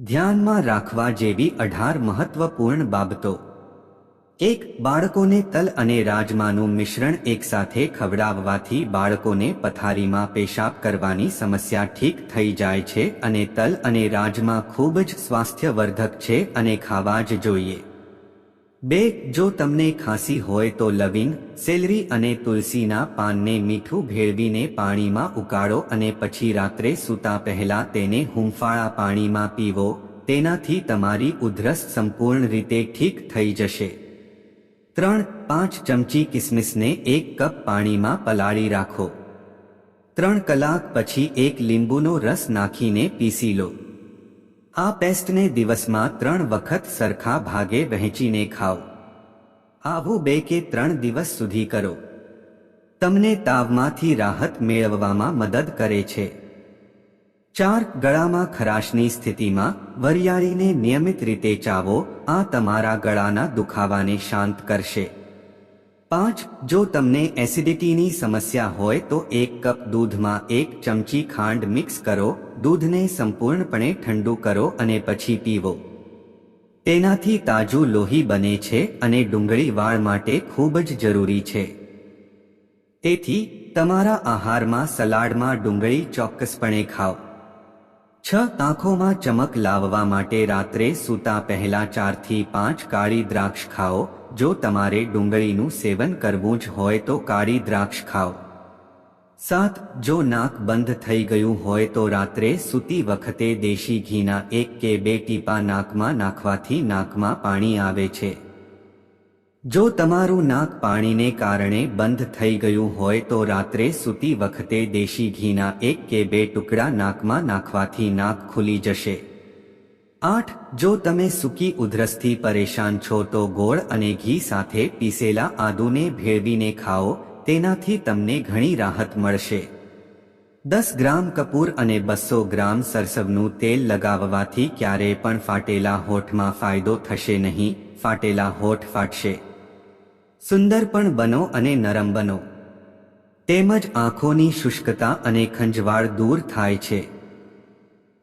ધ્યાનમાં રાખવા જેવી અઢાર મહત્વપૂર્ણ બાબતો. એક, બાળકોને તલ અને રાજમાનું મિશ્રણ એકસાથે ખવડાવવાથી બાળકોને પથારીમાં પેશાબ કરવાની સમસ્યા ઠીક થઈ જાય છે અને તલ અને રાજમા ખૂબ જ સ્વાસ્થ્યવર્ધક છે અને ખાવા જ જોઈએ. બે જો તમને ખાંસી હોય તો લવિંગ, સેલરી અને તુલસીના પાનને મીઠું ભેળવીને પાણીમાં ઉકાળો અને પછી રાત્રે સૂતા પહેલા તેને હુંફાળા પાણીમાં પીવો, તેનાથી તમારી ઉધરસ સંપૂર્ણ રીતે ઠીક થઈ જશે. ત્રણ, પાંચ ચમચી કિસમિસને એક કપ પાણીમાં પલાળી રાખો. ત્રણ કલાક પછી એક લીંબુનો રસ નાખીને પીસી લો. આ પેસ્ટને દિવસમાં ત્રણ વખત સરખા ભાગે વહેંચીને ખાઓ. આવું બે કે ત્રણ દિવસ સુધી કરો. તમને તાવમાંથી રાહત મેળવવામાં મદદ કરે છે. ચાર ગળામાં ખરાશની સ્થિતિમાં વરિયાળીને નિયમિત રીતે ચાવો, આ તમારા ગળાના દુખાવાને શાંત કરશે. પાંચ, જો તમને એસિડિટીની સમસ્યા હોય તો એક કપ દૂધમાં એક ચમચી ખાંડ મિક્સ કરો દૂધને સંપૂર્ણપણે ઠંડુ કરો અને પછી પીવો. તેનાથી તાજું લોહી બને છે અને ડુંગળી વાળ માટે ખૂબ જ જરૂરી છે. તેથી, તમારા આહારમાં સલાડમાં ડુંગળી ચોક્કસપણે ખાઓ. છ આંખોમાં ચમક લાવવા માટે રાત્રે સૂતા પહેલા ચારથી પાંચ કાળી દ્રાક્ષ ખાઓ. જો તમારે ડુંગળીનું સેવન કરવું જ હોય તો કાળી દ્રાક્ષ ખાઓ. સાત જો નાક બંધ થઈ ગયું હોય તો રાત્રે સૂતી વખતે દેશી ઘીના એક કે બે ટીપા નાકમાં નાખવાથી નાકમાં પાણી આવે છે. જો તમારું નાક પાણીને કારણે બંધ થઈ ગયું હોય તો રાત્રે સૂતી વખતે દેશી ઘીના એક કે બે ટુકડા નાકમાં નાખવાથી નાક ખુલી જશે. આઠ, જો તમે સૂકી ઉધરસથી પરેશાન છો તો ગોળ અને ઘી સાથે પીસેલા આદુને ભેળવીને ખાઓ તેનાથી તમને ઘણી રાહત મળશે. દસ ગ્રામ કપૂર અને બસો ગ્રામ સરસવનું તેલ લગાવવાથી ક્યારેય પણ ફાટેલા હોઠમાં ફાયદો થશે નહીં, ફાટેલા હોઠ ફાટશે. સુંદર પણ બનો અને નરમ બનો. તેમજ આંખોની શુષ્કતા અને ખંજવાળ દૂર થાય છે.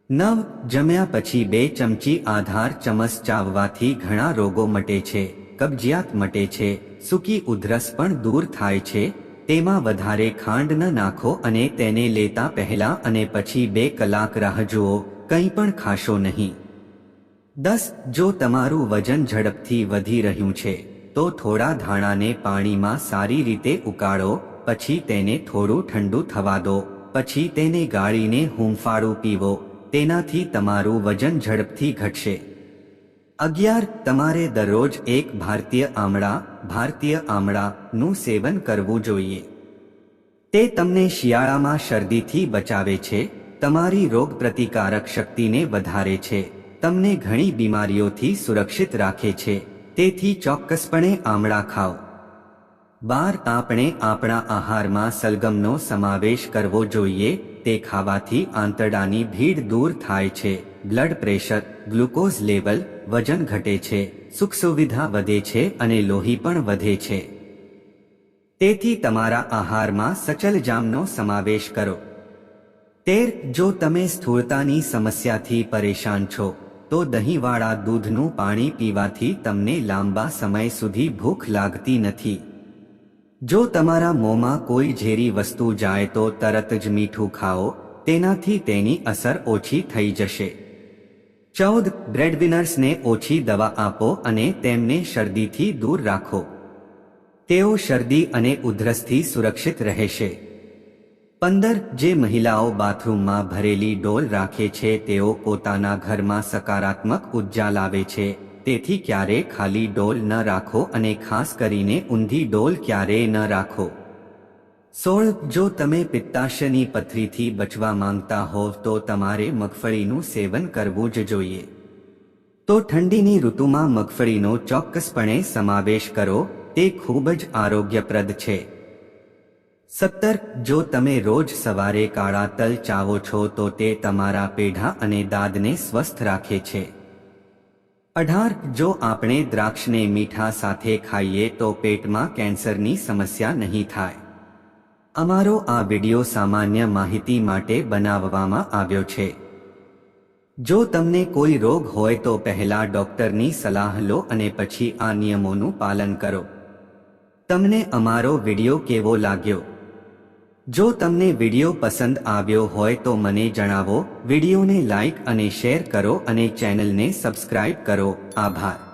નવ જમ્યા પછી બે ચમચી આધાર ચમચ ચાવવાથી ઘણા રોગો મટે છે, કબજિયાત મટે છે, સૂકી ઉધરસ પણ દૂર થાય છે તેમાં વધારે ખાંડ ન નાખો અને તેને લેતા પહેલા અને પછી બે કલાક રાહ જુઓ, કંઈ પણ ખાશો નહીં. દસ, જો તમારું વજન ઝડપથી વધી રહ્યું છે, તો થોડા ધાણાને પાણીમાં સારી રીતે ઉકાળો, પછી તેને થોડું ઠંડુ થવા દો, પછી તેને ગાળીને હુંફાળું પીવો, તેનાથી તમારું વજન ઝડપથી ઘટશે. અગિયાર, તમારે દરરોજ એક ભારતીય આમળા, ભારતીય આમળાનું સેવન કરવું જોઈએ. તે તમને શિયાળામાં શરદીથી બચાવે છે, તમારી રોગ પ્રતિકારક શક્તિને વધારે છે, તમને ઘણી બીમારીઓથી સુરક્ષિત રાખે છે, તેથી ચોક્કસપણે આમળા ખાઓ. બાર, આપણે આપણા આહારમાં સલગમનો સમાવેશ કરવો જોઈએ, તે ખાવાથી આંતરડાની ભીડ દૂર થાય છે. બ્લડ પ્રેશર, ગ્લુકોઝ લેવલ, વજન ઘટે છે, સુખ સુવિધા વધે છે અને લોહી પણ વધે છે. તેથી તમારા આહારમાં સચલજામનો સમાવેશ કરો. તેર, જો તમે સ્થૂળતાની સમસ્યાથી પરેશાન છો, તો દહીંવાળા દૂધનું પાણી પીવાથી તમને લાંબા સમય સુધી ભૂખ લાગતી નથી. જો તમારા મોંમાં કોઈ ઝેરી વસ્તુ જાય તો તરત જ મીઠું ખાઓ, તેનાથી તેની અસર ઓછી થઈ જશે. ચૌદ બ્રેડવિનર્સને ઓછી દવા આપો અને તેમને શરદીથી દૂર રાખો. તેઓ શરદી અને ઉધરસથી સુરક્ષિત રહેશે. પંદર જે મહિલાઓ બાથરૂમમાં ભરેલી ડોલ રાખે છે, તેઓ પોતાના ઘરમાં સકારાત્મક ઊર્જા લાવે છે, તેથી ક્યારે ખાલી ડોલ ન રાખો અને ખાસ કરીને ઊંધી ડોલ ક્યારેય ન રાખો. સોળ, જો તમે પિત્તાશયની પથરીથી બચવા માંગતા હોવ તો તમારે મગફળીનું સેવન કરવું જ જોઈએ. તો ઠંડીની ઋતુમાં મગફળીનો ચોક્કસપણે સમાવેશ કરો, તે ખૂબ જ આરોગ્યપ્રદ છે. સત્તર, જો તમે રોજ સવારે કાળા તલ ચાવો છો, તો તે તમારા પેઢા અને દાદને સ્વસ્થ રાખે છે. અઢાર, જો આપણે દ્રાક્ષને મીઠા સાથે ખાઈએ, તો પેટમાં કેન્સરની સમસ્યા નહીં થાય. અમારો આ વિડિયો સામાન્ય માહિતી માટે બનાવવામાં આવ્યો છે. જો તમને કોઈ રોગ હોય તો પહેલા ડોક્ટરની સલાહ લો અને પછી આ નિયમોનું પાલન કરો. તમને અમારો વિડિયો કેવો લાગ્યો? જો તમને વિડિયો પસંદ આવ્યો હોય તો મને જણાવો, વિડિયોને લાઈક અને શેર કરો અને ચેનલને સબસ્ક્રાઇબ કરો. આભાર.